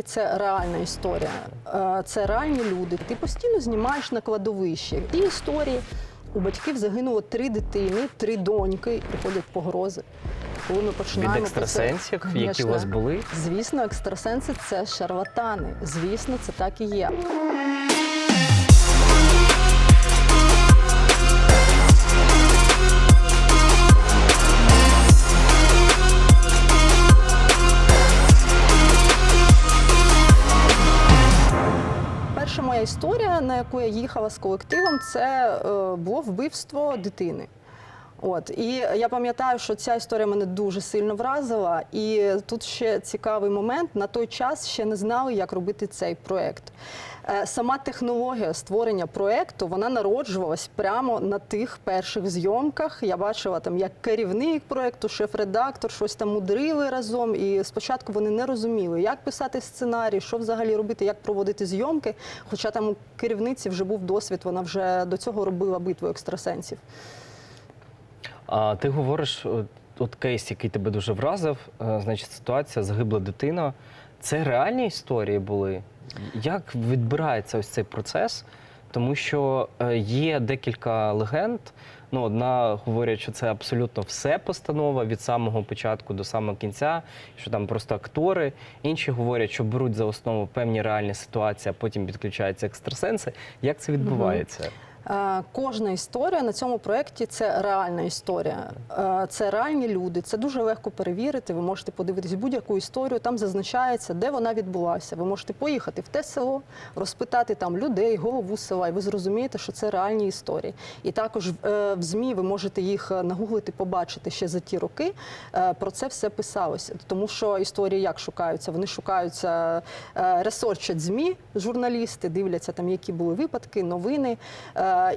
Це реальна історія, Е, це реальні люди. Ти постійно знімаєш на кладовищі. Ті історії у батьків загинуло три дитини, три доньки. Приходять погрози. Коли ми починаємо Від екстрасенсів, це- які у вас були? Звісно, екстрасенси це шарлатани. Звісно, це так і є. Яку я їхала з колективом, це е, було вбивство дитини. От і я пам'ятаю, що ця історія мене дуже сильно вразила. І тут ще цікавий момент. На той час ще не знали, як робити цей проект. Е, Сама технологія створення проекту вона народжувалась прямо на тих перших зйомках. Я бачила там як керівник проекту, шеф-редактор, щось там мудрили разом. І спочатку вони не розуміли, як писати сценарій, що взагалі робити, як проводити зйомки. Хоча там у керівниці вже був досвід, вона вже до цього робила битву екстрасенсів. А ти говориш, от, от кейс, який тебе дуже вразив, е, значить, ситуація загибла дитина. Це реальні історії були? Як відбирається ось цей процес? Тому що е, є декілька легенд. Ну, одна говорять, що це абсолютно все постанова від самого початку до самого кінця, що там просто актори. Інші говорять, що беруть за основу певні реальні ситуації, а потім підключаються екстрасенси. Як це відбувається? Е, Кожна історія на цьому проєкті це реальна історія. Е, Це реальні люди. Це дуже легко перевірити. Ви можете подивитись будь-яку історію. Там зазначається, де вона відбулася. Ви можете поїхати в те село, розпитати там людей, голову села, і ви зрозумієте, що це реальні історії. І також е, в ЗМІ ви можете їх нагуглити, побачити ще за ті роки. Про це все писалося. Тому що історії як шукаються? Вони шукаються, ресерчать ЗМІ, журналісти, дивляться там, які були випадки, новини.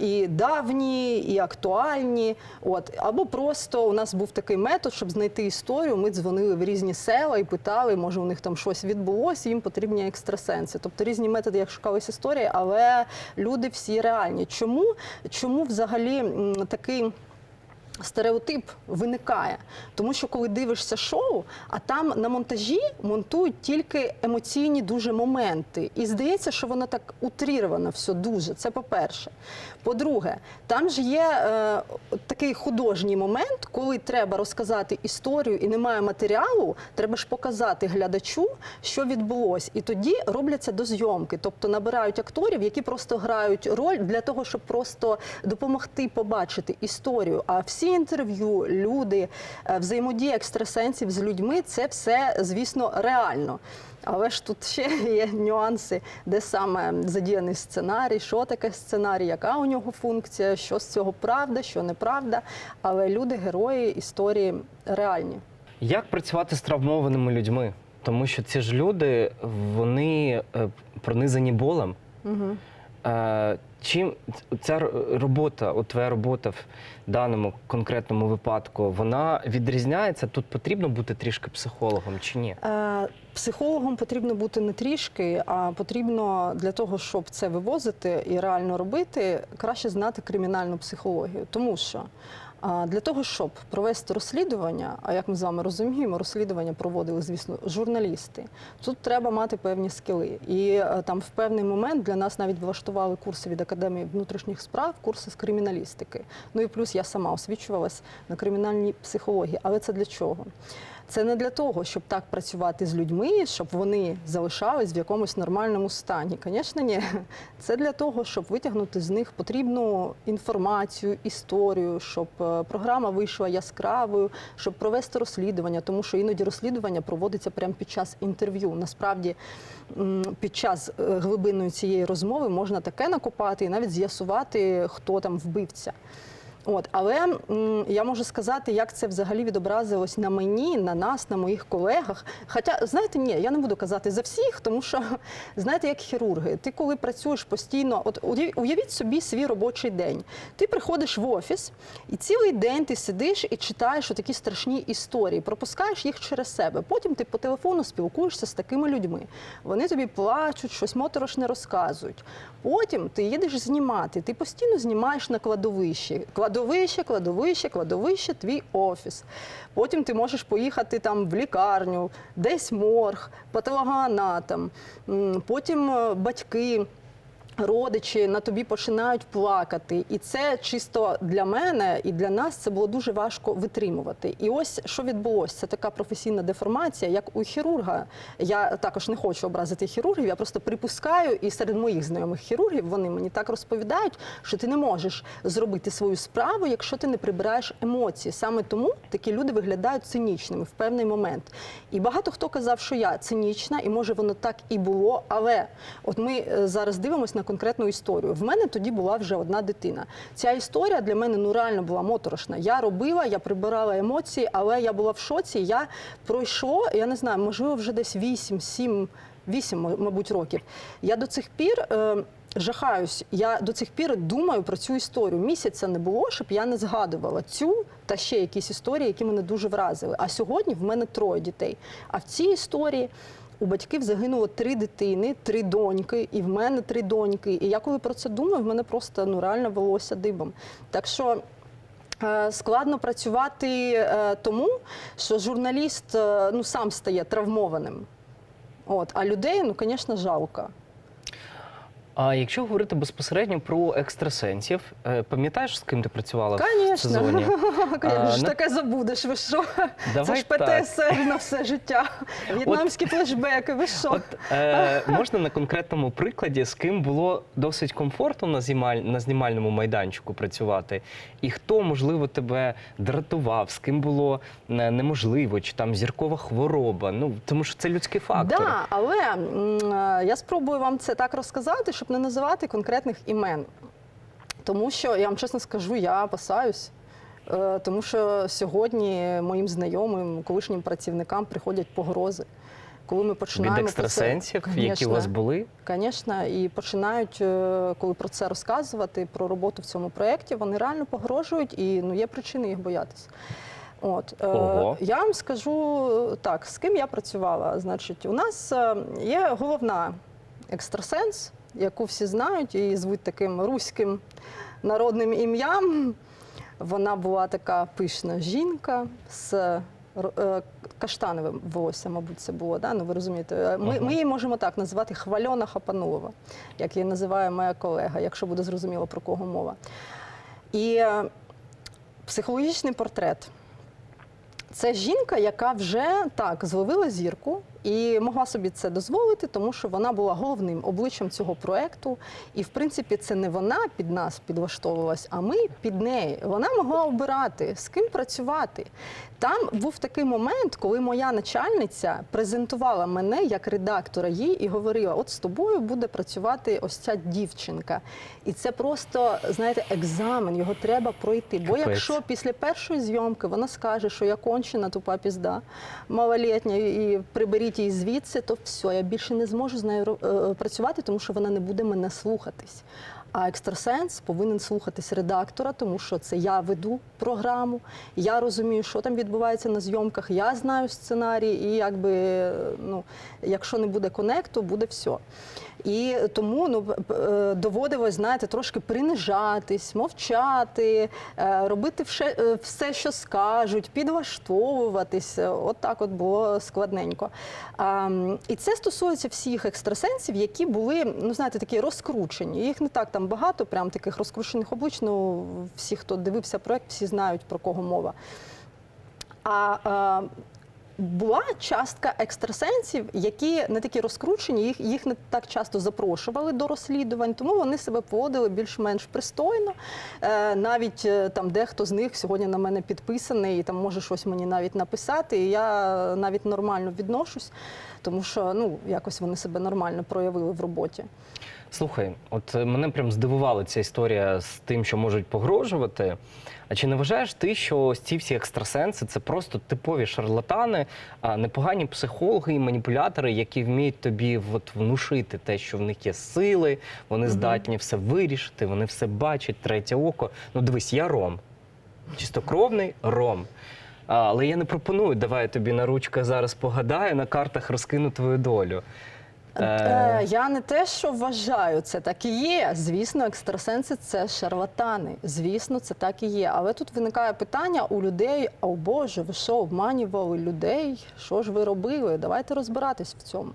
І давні, і актуальні. От або просто у нас був такий метод, щоб знайти історію. Ми дзвонили в різні села і питали, може у них там щось відбулося, їм потрібні екстрасенси. Тобто різні методи, як шукались історії, але люди всі реальні. Чому? Чому взагалі такий? Стереотип виникає, тому що коли дивишся шоу, а там на монтажі монтують тільки емоційні дуже моменти, і здається, що воно так утріровано все дуже. Це по-перше. По-друге, там ж є е, такий художній момент, коли треба розказати історію і немає матеріалу, треба ж показати глядачу, що відбулось, і тоді робляться дозйомки, тобто набирають акторів, які просто грають роль для того, щоб просто допомогти побачити історію. А всі інтерв'ю, люди, е, взаємодія екстрасенсів з людьми це все, звісно, реально. Але ж тут ще є нюанси, де саме задіяний сценарій, що таке сценарій, яка у нього функція, що з цього правда, що неправда. Але люди, герої історії реальні. Як працювати з травмованими людьми? Тому що ці ж люди, вони е, пронизані болем. Угу. Е, Чим ця робота, от твоя робота в даному конкретному випадку, вона відрізняється? Тут потрібно бути трішки психологом чи ні? Е, Психологом потрібно бути не трішки, а потрібно для того, щоб це вивозити і реально робити, краще знати кримінальну психологію. Тому що для того, щоб провести розслідування, а як ми з вами розуміємо, розслідування проводили, звісно, журналісти. Тут треба мати певні скіли. І е, там в певний момент для нас навіть влаштували курси від Академії внутрішніх справ, курси з криміналістики. Ну і плюс я сама освічувалась на кримінальній психології. Але це для чого? Це не для того, щоб так працювати з людьми, щоб вони залишались в якомусь нормальному стані. Звісно, ні. Це для того, щоб витягнути з них потрібну інформацію, історію, щоб е, програма вийшла яскравою, щоб провести розслідування, тому що іноді розслідування проводиться прямо під час інтерв'ю. Насправді, під час е, глибинної цієї розмови можна таке накопати і навіть з'ясувати, хто там вбивця. От, але м, я можу сказати, як це взагалі відобразилось на мені, на нас, на моїх колегах. Хоча, знаєте, ні, я не буду казати за всіх, тому що знаєте, як хірурги, ти коли працюєш постійно, от уявіть собі свій робочий день. Ти приходиш в офіс, і цілий день ти сидиш і читаєш такі страшні історії, пропускаєш їх через себе. Потім ти по телефону спілкуєшся з такими людьми. Вони тобі плачуть, щось моторошне розказують. Потім ти їдеш знімати. Ти постійно знімаєш на кладовищі. Клад- кладовище, кладовище, кладовище, твій офіс. Потім ти можеш поїхати там в лікарню, десь морг, патологоанатом. Потім е, батьки. Родичі на тобі починають плакати, і це чисто для мене і для нас це було дуже важко витримувати. І ось що відбулося, це така професійна деформація, як у хірурга. Я також не хочу образити хірургів. Я просто припускаю, і серед моїх знайомих хірургів вони мені так розповідають, що ти не можеш зробити свою справу, якщо ти не прибираєш емоції. Саме тому такі люди виглядають цинічними в певний момент. І багато хто казав, що я цинічна, і може воно так і було. Але от ми е, зараз дивимося на конкретну історію. В мене тоді була вже одна дитина. Ця історія для мене ну реально була моторошна. Я робила, я прибирала емоції, але я була в шоці. Я пройшло, я не знаю, можливо, вже десь 8, 7, 8, мабуть, років. Я до цих пір. Е, Жахаюсь, я до цих пір думаю про цю історію. Місяця не було, щоб я не згадувала цю та ще якісь історії, які мене дуже вразили. А сьогодні в мене троє дітей. А в цій історії у батьків загинуло три дитини, три доньки, і в мене три доньки. І я коли про це думаю, в мене просто ну реально волосся дибом. Так що. е, Складно працювати е, тому, що журналіст е, ну сам стає травмованим. От, а людей, ну, звісно, жалко. А якщо говорити безпосередньо про екстрасенсів, е, пам'ятаєш, з ким ти працювала в сезоні? Конечно, ж таке забудеш, ви що? Це ж так. ПТСР на все життя. В'єтнамські флешбеки, ви що? От е, можна на конкретному прикладі, з ким було досить комфортно на знімаль... на знімальному майданчику працювати, і хто, можливо, тебе дратував, з ким було е, неможливо, чи там зіркова хвороба. Ну тому що це людський фактор. Да, але е, я спробую вам це так розказати, щоб не називати конкретних імен. Тому що я вам чесно скажу, я опасаюсь. Е, Тому що сьогодні моїм знайомим, колишнім працівникам приходять погрози. Коли ми Від починаємо про це- екстрасенсів, які у вас були. Звісно, і починають, е, коли про це розказувати, про роботу в цьому проєкті, вони реально погрожують і ну, є причини їх боятися. От, е, Ого. я вам скажу так, з ким я працювала. Значить, у нас є головна екстрасенс, яку всі знають, і звуть таким руським народним ім'ям. Вона була така пишна жінка з е, каштановим волоссям, мабуть, це було. Да? Ну, ви розумієте, Е, ми, ми її можемо так назвати Хвальона Хапанулова, як її називає моя колега, якщо буде зрозуміло про кого мова. І е, психологічний портрет. Це жінка, яка вже так зловила зірку і могла собі це дозволити, тому що вона була головним обличчям цього проекту. І в принципі, це не вона під нас підлаштовувалась, а ми під неї. Вона могла обирати з ким працювати. Там був такий момент, коли моя начальниця презентувала мене як редактора їй і говорила: от з тобою буде працювати ось ця дівчинка. І це просто, знаєте, екзамен, його треба пройти. Бо якщо після першої зйомки вона скаже, що я кончена тупа пізда, малолітня, і приберіть її звідси, то все, я більше не зможу з нею е, працювати, тому що вона не буде мене слухатись. А екстрасенс повинен слухатись редактора, тому що це я веду програму, я розумію, що там відбувається на зйомках, я знаю сценарій, і якби ну, якщо не буде конекту, буде все. І тому ну, е, доводилось, знаєте, трошки принижатись, мовчати, е, робити все, е, все, що скажуть, підлаштовуватись. От так от було складненько. І це стосується всіх екстрасенсів, які були, ну знаєте, такі розкручені. Їх не так там багато, прям таких розкручених облич. Ну, всі, хто дивився проект, всі знають про кого мова. А була частка екстрасенсів, які не такі розкручені, їх, їх не так часто запрошували до розслідувань, тому вони себе поводили більш-менш пристойно. Е, навіть е, там дехто з них сьогодні на мене підписаний і там може щось мені навіть написати. І я навіть нормально відношусь, тому що ну якось вони себе нормально проявили в роботі. Слухай, от е, мене прям здивувала ця історія з тим, що можуть погрожувати. А чи не вважаєш ти, що ось ці всі екстрасенси це просто типові шарлатани, а непогані психологи і маніпулятори, які вміють тобі от внушити те, що в них є сили, вони здатні все вирішити, вони все бачать, третє око. Ну дивись, я ром, чистокровний ром. Але я не пропоную, давай я тобі на ручках зараз погадаю, на картах розкину твою долю. Е, Я не те, що вважаю, це так і є. Звісно, екстрасенси це шарлатани. Звісно, це так і є. Але тут виникає питання у людей: о Боже, ви що, обманювали людей? Що ж ви робили? Давайте розбиратись в цьому.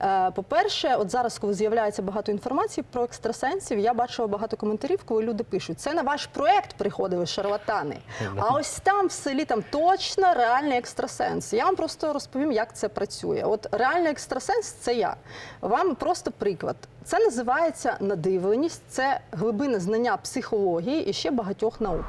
Е, По-перше, от зараз, коли з'являється багато інформації про екстрасенсів, я бачила багато коментарів, коли люди пишуть: це на ваш проект приходили шарлатани. А ось там в селі там точно реальний екстрасенс. Я вам просто розповім, як це працює. От реальний екстрасенс це я. Вам просто приклад. Це називається надивленість, це глибинне знання психології і ще багатьох наук.